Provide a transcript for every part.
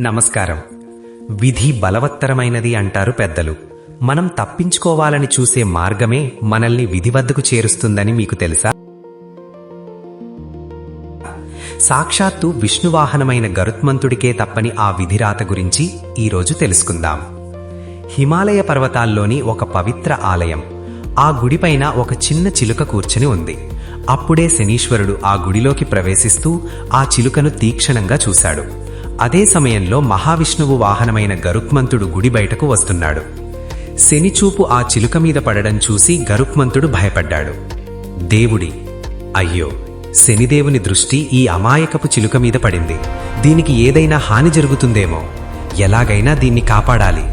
నమస్కారం. విధి బలవత్తరమైనది అంటారు పెద్దలు. మనం తప్పించుకోవాలని చూసే మార్గమే మనల్ని విధి వద్దకు చేరుస్తుందని మీకు తెలుసా? సాక్షాత్తు విష్ణువాహనమైన గరుత్మంతుడికే తప్పని ఆ విధిరాత గురించి ఈరోజు తెలుసుకుందాం. హిమాలయ పర్వతాల్లోని ఒక పవిత్ర ఆలయం. ఆ గుడిపైన ఒక చిన్న చిలుక కూర్చుని ఉంది. అప్పుడే శనీశ్వరుడు ఆ గుడిలోకి ప్రవేశిస్తూ ఆ చిలుకను తీక్షణంగా చూశాడు. అదే సమయంలో మహావిష్ణువు వాహనమైన గరుక్మంతుడు గుడి బయటకు వస్తున్నాడు. శనిచూపు ఆ చిలుక మీద పడడం చూసి గరుక్మంతుడు భయపడ్డాడు. దేవుడి అయ్యో శనిదేవుని దృష్టి ఈ అమాయకపు చిలుక మీద పడింది. దీనికి ఏదైనా హాని జరుగుతుందేమో? ఎలాగైనా దీన్ని కాపాడాలి.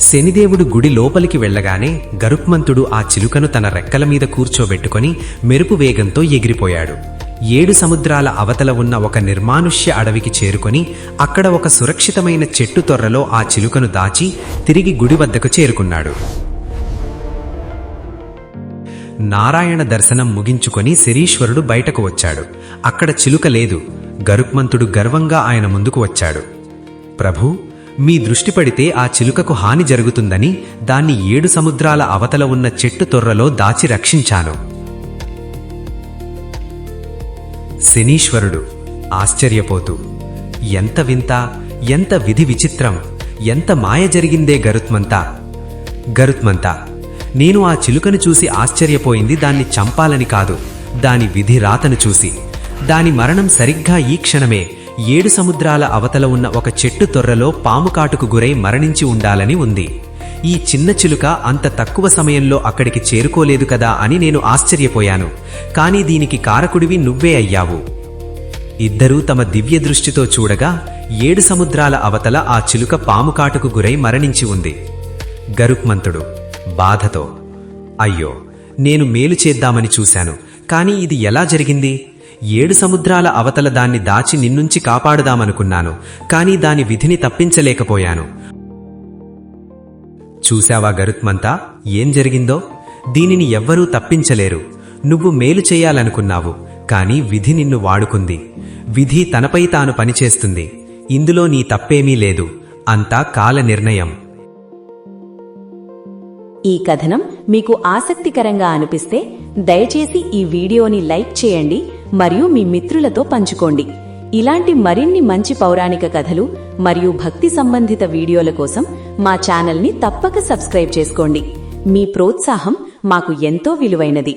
శనిదేవుడు గుడి లోపలికి వెళ్ళగానే గరుక్మంతుడు ఆ చిలుకను తన రెక్కల మీద కూర్చోబెట్టుకొని మెరుపు వేగంతో ఎగిరిపోయాడు. ఏడు సముద్రాల అవతల ఉన్న ఒక నిర్మానుష్య అడవికి చేరుకొని అక్కడ ఒక సురక్షితమైన చెట్టు తొర్రలో ఆ చిలుకను దాచి తిరిగి గుడి వద్దకు చేరుకున్నాడు. నారాయణ దర్శనం ముగించుకొని శరీశ్వరుడు బయటకు వచ్చాడు. అక్కడ చిలుక లేదు. గరుక్మంతుడు గర్వంగా ఆయన ముందుకు వచ్చాడు. ప్రభూ మీ దృష్టి పడితే ఆ చిలుకకు హాని జరుగుతుందని దాన్ని ఏడు సముద్రాల అవతల ఉన్న చెట్టు తొర్రలో దాచి రక్షించాను. శనీశ్వరుడు ఆశ్చర్యపోతూ ఎంత వింత ఎంత విధి విచిత్రం ఎంత మాయ జరిగిందే గరుత్మంతా. గరుత్మంతా నేను ఆ చిలుకను చూసి ఆశ్చర్యపోయింది దాన్ని చంపాలని కాదు దాని విధి రాతను చూసి. దాని మరణం సరిగ్గా ఈ క్షణమే ఏడు సముద్రాల అవతల ఉన్న ఒక చెట్టు తొర్రలో పాము కాటుకు గురై మరణించి ఉండాలని ఉంది. ఈ చిన్న చిలుక అంత తక్కువ సమయంలో అక్కడికి చేరుకోలేదు కదా అని నేను ఆశ్చర్యపోయాను. కానీ దీనికి కారకుడివి నువ్వే అయ్యావు. ఇద్దరూ తమ దివ్య దృష్టితో చూడగా ఏడు సముద్రాల అవతల ఆ చిలుక పాముకాటుకు గురై మరణించి ఉంది. గరుక్మంతుడు బాధతో అయ్యో నేను మేలు చేద్దామని చూశాను. కానీ ఇది ఎలా జరిగింది? ఏడు సముద్రాల అవతల దాన్ని దాచి నిన్నుంచి కాపాడుదామనుకున్నాను. కానీ దాని విధిని తప్పించలేకపోయాను. చూశావా గరుత్మంతా? ఏం జరిగిందో? దీనిని ఎవ్వరూ తప్పించలేరు. నువ్వు మేలు చేయాలనుకున్నావు కాని విధి నిన్ను వాడుకుంది. విధి తనపై తాను పనిచేస్తుంది. ఇందులో నీ తప్పేమీ లేదు. అంతా కాల నిర్ణయం ఈ కథనం మీకు ఆసక్తికరంగా అనిపిస్తే దయచేసి ఈ వీడియోని లైక్ చేయండి మరియు మీ మిత్రులతో పంచుకోండి. ఇలాంటి మరిన్ని మంచి పౌరాణిక కథలు మరియు భక్తి సంబంధిత వీడియోల కోసం మా ఛానల్ని తప్పక సబ్స్క్రైబ్ చేసుకోండి. మీ ప్రోత్సాహం మాకు ఎంతో విలువైనది.